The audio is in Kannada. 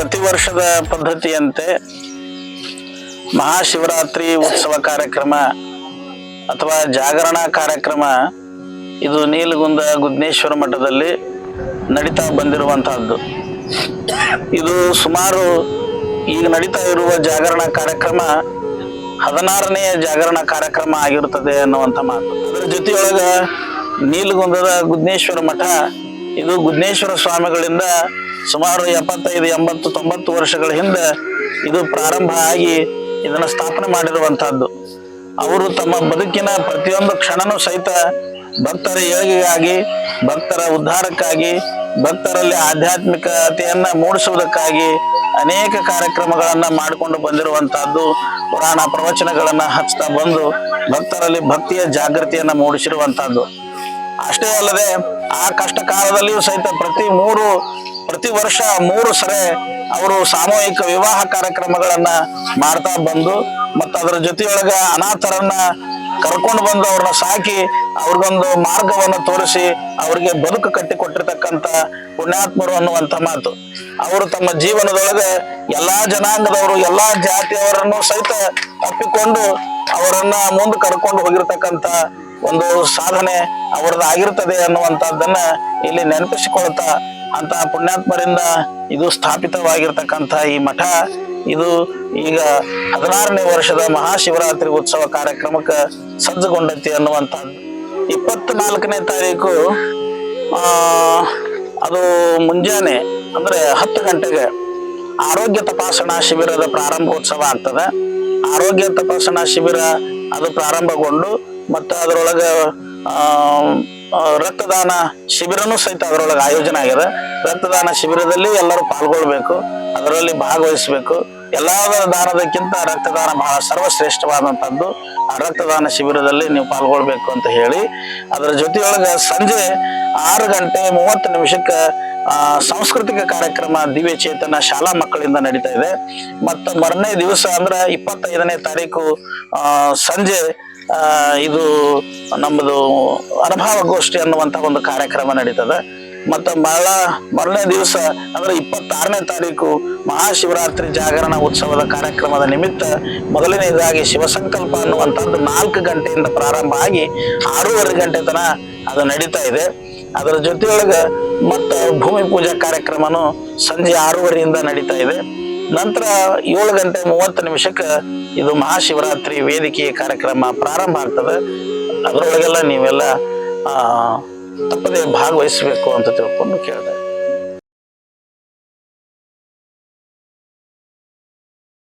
ಪ್ರತಿ ವರ್ಷದ ಪದ್ಧತಿಯಂತೆ ಮಹಾಶಿವರಾತ್ರಿ ಉತ್ಸವ ಕಾರ್ಯಕ್ರಮ ಅಥವಾ ಜಾಗರಣಾ ಕಾರ್ಯಕ್ರಮ ಇದು ನೀಲಗುಂದ ಗುದ್ನೇಶ್ವರ ಮಠದಲ್ಲಿ ನಡೀತಾ ಬಂದಿರುವಂತಹದ್ದು. ಇದು ಸುಮಾರು ಈಗ ನಡೀತಾ ಇರುವ ಜಾಗರಣ ಕಾರ್ಯಕ್ರಮ ಹದಿನಾರನೆಯ ಜಾಗರಣ ಕಾರ್ಯಕ್ರಮ ಆಗಿರುತ್ತದೆ ಅನ್ನುವಂಥ ಮಾತು. ಅದರ ಜೊತೆಯೊಳಗ ನೀಲಗುಂದದ ಗುದ್ನೇಶ್ವರ ಮಠ, ಇದು ಗುದ್ನೇಶ್ವರ ಸ್ವಾಮಿಗಳಿಂದ ಸುಮಾರು ಎಪ್ಪತ್ತೈದು, ಎಂಬತ್ತು, ತೊಂಬತ್ತು ವರ್ಷಗಳ ಹಿಂದೆ ಇದು ಪ್ರಾರಂಭ ಆಗಿ ಇದನ್ನು ಸ್ಥಾಪನೆ ಮಾಡಿರುವಂತಹದ್ದು. ಅವರು ತಮ್ಮ ಬದುಕಿನ ಪ್ರತಿಯೊಂದು ಕ್ಷಣನೂ ಸಹಿತ ಭಕ್ತರ ಯೋಗಿಗಾಗಿ, ಭಕ್ತರ ಉದ್ಧಾರಕ್ಕಾಗಿ, ಭಕ್ತರಲ್ಲಿ ಆಧ್ಯಾತ್ಮಿಕತೆಯನ್ನ ಮೂಡಿಸುವುದಕ್ಕಾಗಿ ಅನೇಕ ಕಾರ್ಯಕ್ರಮಗಳನ್ನ ಮಾಡಿಕೊಂಡು ಬಂದಿರುವಂತಹದ್ದು ಪುರಾಣ ಪ್ರವಚನಗಳನ್ನ ಹಚ್ತಾ ಬಂದು ಭಕ್ತರಲ್ಲಿ ಭಕ್ತಿಯ ಜಾಗೃತಿಯನ್ನ ಮೂಡಿಸಿರುವಂತಹದ್ದು. ಅಷ್ಟೇ ಅಲ್ಲದೆ ಆ ಕಷ್ಟ ಕಾಲದಲ್ಲಿಯೂ ಸಹಿತ ಪ್ರತಿ ಮೂರು ಪ್ರತಿ ವರ್ಷ ಮೂರು ಸರೆ ಅವರು ಸಾಮೂಹಿಕ ವಿವಾಹ ಕಾರ್ಯಕ್ರಮಗಳನ್ನ ಮಾಡ್ತಾ ಬಂದು ಮತ್ತು ಅದರ ಜೊತೆಯೊಳಗ ಅನಾಥರನ್ನ ಕರ್ಕೊಂಡು ಬಂದು ಅವ್ರನ್ನ ಸಾಕಿ ಅವ್ರಿಗೊಂದು ಮಾರ್ಗವನ್ನು ತೋರಿಸಿ ಅವರಿಗೆ ಬದುಕು ಕಟ್ಟಿಕೊಟ್ಟಿರ್ತಕ್ಕಂಥ ಪುಣ್ಯಾತ್ಮರು ಅನ್ನುವಂಥ ಮಾತು. ಅವರು ತಮ್ಮ ಜೀವನದೊಳಗೆ ಎಲ್ಲಾ ಜನಾಂಗದವರು, ಎಲ್ಲಾ ಜಾತಿಯವರನ್ನು ಸಹಿತ ಅಪ್ಪಿಕೊಂಡು ಅವರನ್ನ ಮುಂದೆ ಕರ್ಕೊಂಡು ಹೋಗಿರ್ತಕ್ಕಂಥ ಒಂದು ಸಾಧನೆ ಅವರದ್ದು ಆಗಿರ್ತದೆ ಅನ್ನುವಂಥದ್ದನ್ನ ಇಲ್ಲಿ ನೆನಪಿಸಿಕೊಳ್ತಾ ಅಂತ ಪುಣ್ಯಾತ್ಮರಿಂದ ಇದು ಸ್ಥಾಪಿತವಾಗಿರ್ತಕ್ಕಂಥ ಈ ಮಠ. ಇದು ಈಗ ಹದಿನಾರನೇ ವರ್ಷದ ಮಹಾಶಿವರಾತ್ರಿ ಉತ್ಸವ ಕಾರ್ಯಕ್ರಮಕ್ಕೆ ಸಜ್ಜುಗೊಂಡೈತಿ ಅನ್ನುವಂಥದ್ದು. ಇಪ್ಪತ್ನಾಲ್ಕನೇ ತಾರೀಕು ಆ, ಅದು ಮುಂಜಾನೆ ಅಂದ್ರೆ ಹತ್ತು ಗಂಟೆಗೆ ಆರೋಗ್ಯ ತಪಾಸಣಾ ಶಿಬಿರದ ಪ್ರಾರಂಭೋತ್ಸವ ಆಗ್ತದೆ. ಆರೋಗ್ಯ ತಪಾಸಣಾ ಶಿಬಿರ ಅದು ಪ್ರಾರಂಭಗೊಂಡು ಮತ್ತು ಅದರೊಳಗೆ ರಕ್ತದಾನ ಶಿಬಿರನೂ ಸಹಿತ ಅದರೊಳಗೆ ಆಯೋಜನೆ ಆಗಿದೆ. ರಕ್ತದಾನ ಶಿಬಿರದಲ್ಲಿ ಎಲ್ಲರೂ ಪಾಲ್ಗೊಳ್ಬೇಕು, ಅದರಲ್ಲಿ ಭಾಗವಹಿಸಬೇಕು. ಎಲ್ಲದರ ದಾನದಕ್ಕಿಂತ ರಕ್ತದಾನ ಬಹಳ ಸರ್ವಶ್ರೇಷ್ಠವಾದಂಥದ್ದು. ಆ ರಕ್ತದಾನ ಶಿಬಿರದಲ್ಲಿ ನೀವು ಪಾಲ್ಗೊಳ್ಬೇಕು ಅಂತ ಹೇಳಿ, ಅದರ ಜೊತೆಯೊಳಗೆ ಸಂಜೆ ಆರು ಗಂಟೆ ಮೂವತ್ತು ನಿಮಿಷಕ್ಕೆ ಸಾಂಸ್ಕೃತಿಕ ಕಾರ್ಯಕ್ರಮ ದಿವ್ಯ ಚೇತನ ಶಾಲಾ ಮಕ್ಕಳಿಂದ ನಡೀತಾ ಇದೆ. ಮತ್ತು ಮರನೇ ದಿವಸ ಅಂದ್ರೆ ಇಪ್ಪತ್ತೈದನೇ ತಾರೀಕು ಸಂಜೆ ಇದು ನಮ್ಮದು ಅನುಭವ ಗೋಷ್ಠಿ ಅನ್ನುವಂಥ ಒಂದು ಕಾರ್ಯಕ್ರಮ ನಡೀತದೆ. ಮತ್ತು ಮರಳ ಮರಳನೇ ದಿವಸ ಅಂದ್ರೆ ಇಪ್ಪತ್ತಾರನೇ ತಾರೀಕು ಮಹಾಶಿವರಾತ್ರಿ ಜಾಗರಣ ಉತ್ಸವದ ಕಾರ್ಯಕ್ರಮದ ನಿಮಿತ್ತ ಮೊದಲನೇದಾಗಿ ಶಿವಸಂಕಲ್ಪ ಅನ್ನುವಂಥದ್ದು ನಾಲ್ಕು ಗಂಟೆಯಿಂದ ಪ್ರಾರಂಭ ಆಗಿ ಆರೂವರೆ ಗಂಟೆ ತನ ಅದು ನಡೀತಾ ಇದೆ. ಅದರ ಜೊತೆಯೊಳಗೆ ಮತ್ತು ಭೂಮಿ ಪೂಜಾ ಕಾರ್ಯಕ್ರಮನು ಸಂಜೆ ಆರೂವರೆಯಿಂದ ನಡೀತಾ ಇದೆ. ನಂತರ ಏಳು ಗಂಟೆ ಮೂವತ್ತು ನಿಮಿಷಕ್ಕೆ ಇದು ಮಹಾಶಿವರಾತ್ರಿ ವೇದಿಕೆಯ ಕಾರ್ಯಕ್ರಮ ಪ್ರಾರಂಭ ಆಗ್ತದೆ. ಅದರೊಳಗೆಲ್ಲ ನೀವೆಲ್ಲ ತಪ್ಪದೇ ಭಾಗವಹಿಸಬೇಕು ಅಂತ ತಿಳ್ಕೊಂಡು ಕೇಳ